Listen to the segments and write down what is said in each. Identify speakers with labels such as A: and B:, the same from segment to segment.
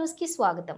A: న్యూస్కి స్వాగతం.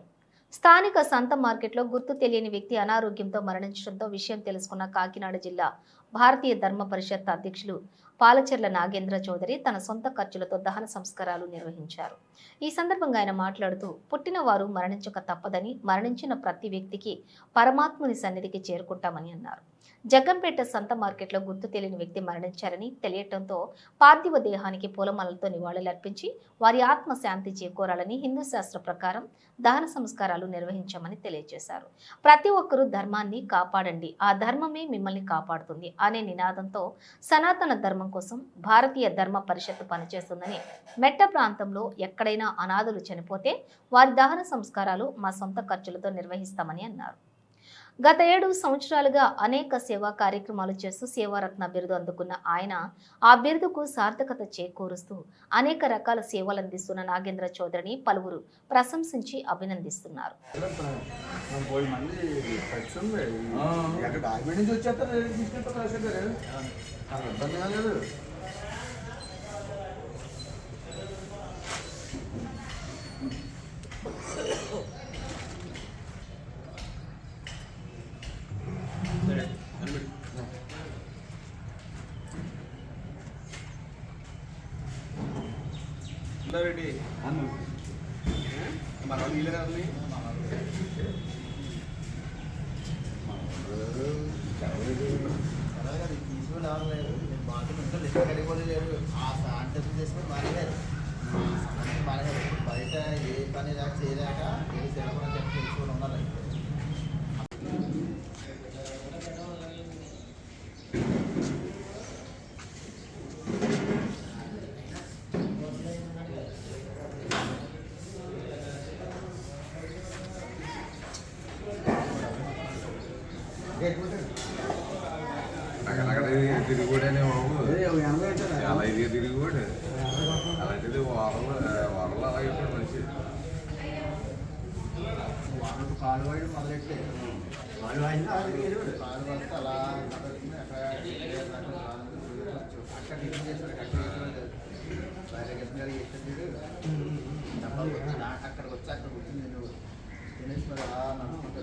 A: స్థానిక సంత మార్కెట్లో గుర్తు తెలియని వ్యక్తి అనారోగ్యంతో మరణించడంతో విషయం తెలుసుకున్న కాకినాడ జిల్లా భారతీయ ధర్మ పరిషత్ అధ్యక్షులు పాలచెర్ల నాగేంద్ర చౌదరి తన సొంత ఖర్చులతో దహన సంస్కారాలు నిర్వహించారు. ఈ సందర్భంగా ఆయన మాట్లాడుతూ పుట్టినవారు మరణించక తప్పదని మరణించిన ప్రతి వ్యక్తికి పరమాత్ముని సన్నిధికి చేరుకుంటామని అన్నారు. జగ్గంపేట సంత మార్కెట్లో గుర్తు తెలియని వ్యక్తి మరణించారని తెలియటంతో పార్థివ దేహానికి పూలమాలతో నివాళులర్పించి వారి ఆత్మ శాంతి చేకూరాలని హిందూ శాస్త్ర ప్రకారం దహన సంస్కారాలు నిర్వహించామని తెలియజేశారు. ప్రతి ఒక్కరూ ధర్మాన్ని కాపాడండి. ఆ ధర్మమే మిమ్మల్ని కాపాడుతుంది అనే నినాదంతో సనాతన ధర్మం కోసం భారతీయ ధర్మ పరిషత్తు పనిచేస్తుందని మెట్ట ప్రాంతంలో ఎక్కడైనా అనాథులు చనిపోతే వారి దహన సంస్కారాలు మా సొంత ఖర్చులతో నిర్వహిస్తామని అన్నారు. గత ఏడు సంవత్సరాలుగా అనేక సేవా కార్యక్రమాలు చేస్తూ సేవారత్న బిరుదు అందుకున్న ఆయన ఆ బిరుదుకు సార్థకత చేకూరుస్తూ అనేక రకాల సేవలు అందిస్తున్న నాగేంద్ర చౌదరిని పలువురు ప్రశంసించి అభినందిస్తున్నారు.
B: నుంచి
C: already
D: వాళ్ళకు కాలు వాడి మొదలెట్టే వాడిన కాలు పడితే అలా అక్కడ టిఫిన్ చేస్తారు అక్కడ గారు చేస్తుంది అక్కడికి వచ్చి అక్కడ కూర్చుని నేను తినేసి మరి అలా నడుచుకుంటూ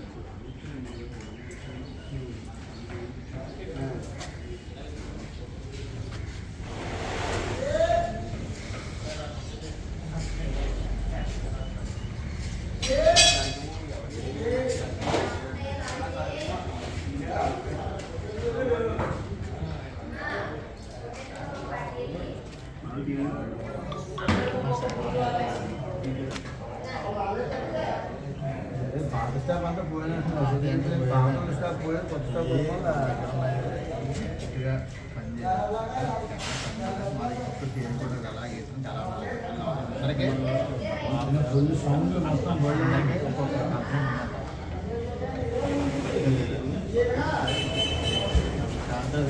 B: పాత స్టాప్ అంతా పోయినట్టు పాత స్టాప్ పోయి కొత్త స్టాప్
D: అలాగే
B: ఫుల్ సౌండ్ మొత్తం పోయిందంటే
D: ఒక్కొక్క అర్థం దాంతో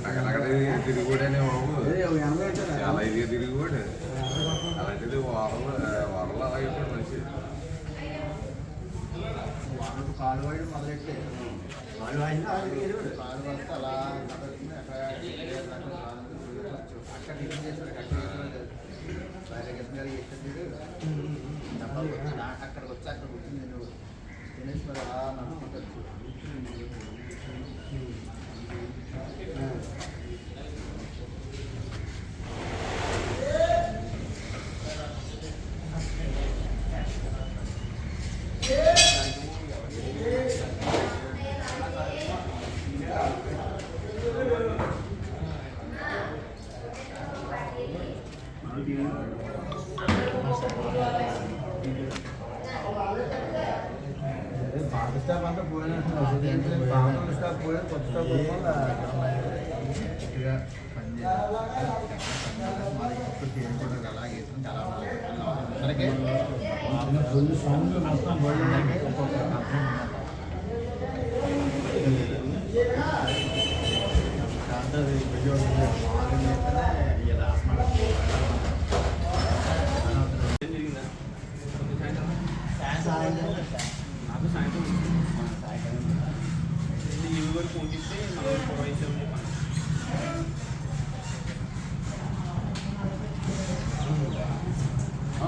C: అక్కడ బాబు.
B: వచ్చారా
C: చాలా ఇది తిరుగుడు. అలాంటిది వారం వారంలో అలాగే ఇప్పుడు మంచి
D: వాళ్ళకు కాలు వాడి మొదలెట్టే. కాలు వాడిన కాలు పడితే అలా అక్కడ టిఫిన్ చేస్తారు చేస్తుంది అక్కడికి వచ్చి అక్కడ కూర్చుని నేను తినేసి మరి అలా నడుచుకుంటూ community. స్టాప్ అంతా పోయినట్టు పాత స్టాప్ పోయి కొత్త స్టాప్
E: అలాగే ఇస్తుంది,
D: మొత్తం
E: ఒక్కొక్క అర్థం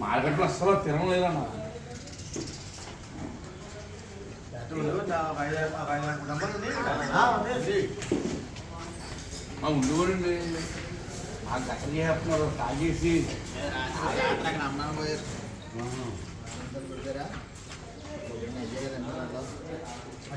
C: మార్కెట్లో అస్సలు తినలేదన్న. మా ఉండి కూడా ఆ గత్తలు చేస్తున్నారు తాగేసి.
E: ఆ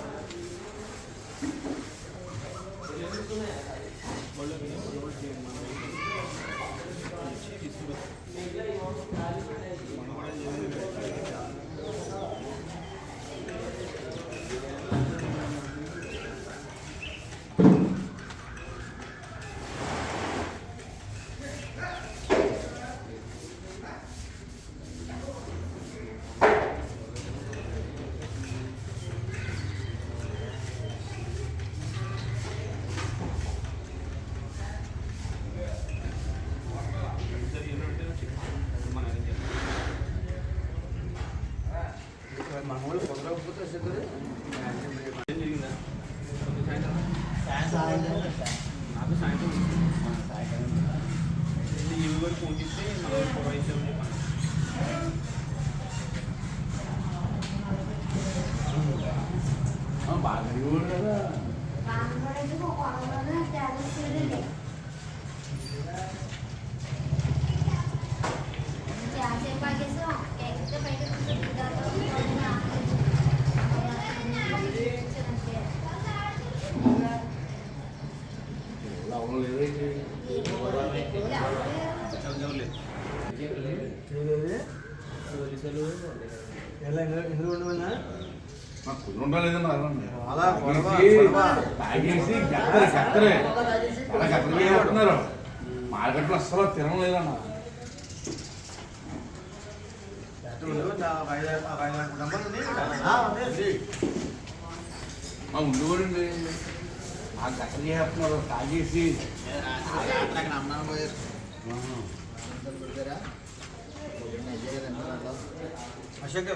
C: बांगडी എല്ലാം
D: എന്ത് കൊണ്ടുവന്നാ
C: తాగేసి గత్తరే గత్తరే అలా గత్తలు చేయబడుతున్నారు మార్కెట్లో అస్సలు తినలేదన్న మా ఉండి కూడా ఆ గత్తలు చేస్తున్నారు తాగేసి.
E: ఆ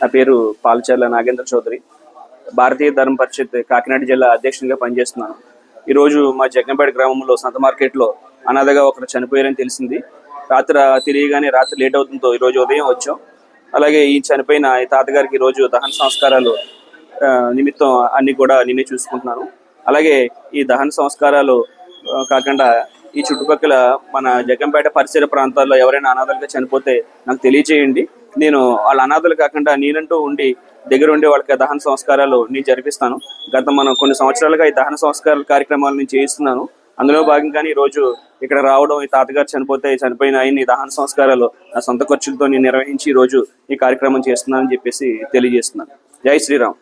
F: నా పేరు పాలచర్ల నాగేంద్ర చౌదరి. భారతీయ ధర్మ పరిషత్ కాకినాడ జిల్లా అధ్యక్షునిగా పనిచేస్తున్నాను. ఈరోజు మా జగ్గంపేట గ్రామంలో సంత మార్కెట్లో అనాథగా ఒకరు చనిపోయారని తెలిసింది. రాత్రి తెలియగానే రాత్రి లేట్ అవుతుందో ఈరోజు ఉదయం వచ్చాం. అలాగే ఈ చనిపోయిన ఈ తాతగారికి ఈరోజు దహన సంస్కారాలు నిమిత్తం అన్ని కూడా నేనే చూసుకుంటున్నాను. అలాగే ఈ దహన సంస్కారాలు కాకుండా ఈ చుట్టుపక్కల మన జగంపేట పరిసర ప్రాంతాల్లో ఎవరైనా అనాథలుగా చనిపోతే నాకు తెలియజేయండి నేను వాళ్ళ అనాథలు కాకుండా నేనంటూ ఉండి దగ్గర ఉండే వాళ్ళకి దహన సంస్కారాలు నేను జరిపిస్తాను. గత మనం కొన్ని సంవత్సరాలుగా ఈ దహన సంస్కారాల కార్యక్రమాలు నేను చేయిస్తున్నాను. అందులో భాగంగానే ఈ రోజు ఇక్కడ రావడం ఈ తాతగారు చనిపోతే చనిపోయిన ఆయన దహన సంస్కారాలు నా సొంత ఖర్చులతో నేను నిర్వహించి రోజు ఈ కార్యక్రమం చేస్తున్నానని చెప్పేసి తెలియజేస్తున్నాను. జై శ్రీరామ్.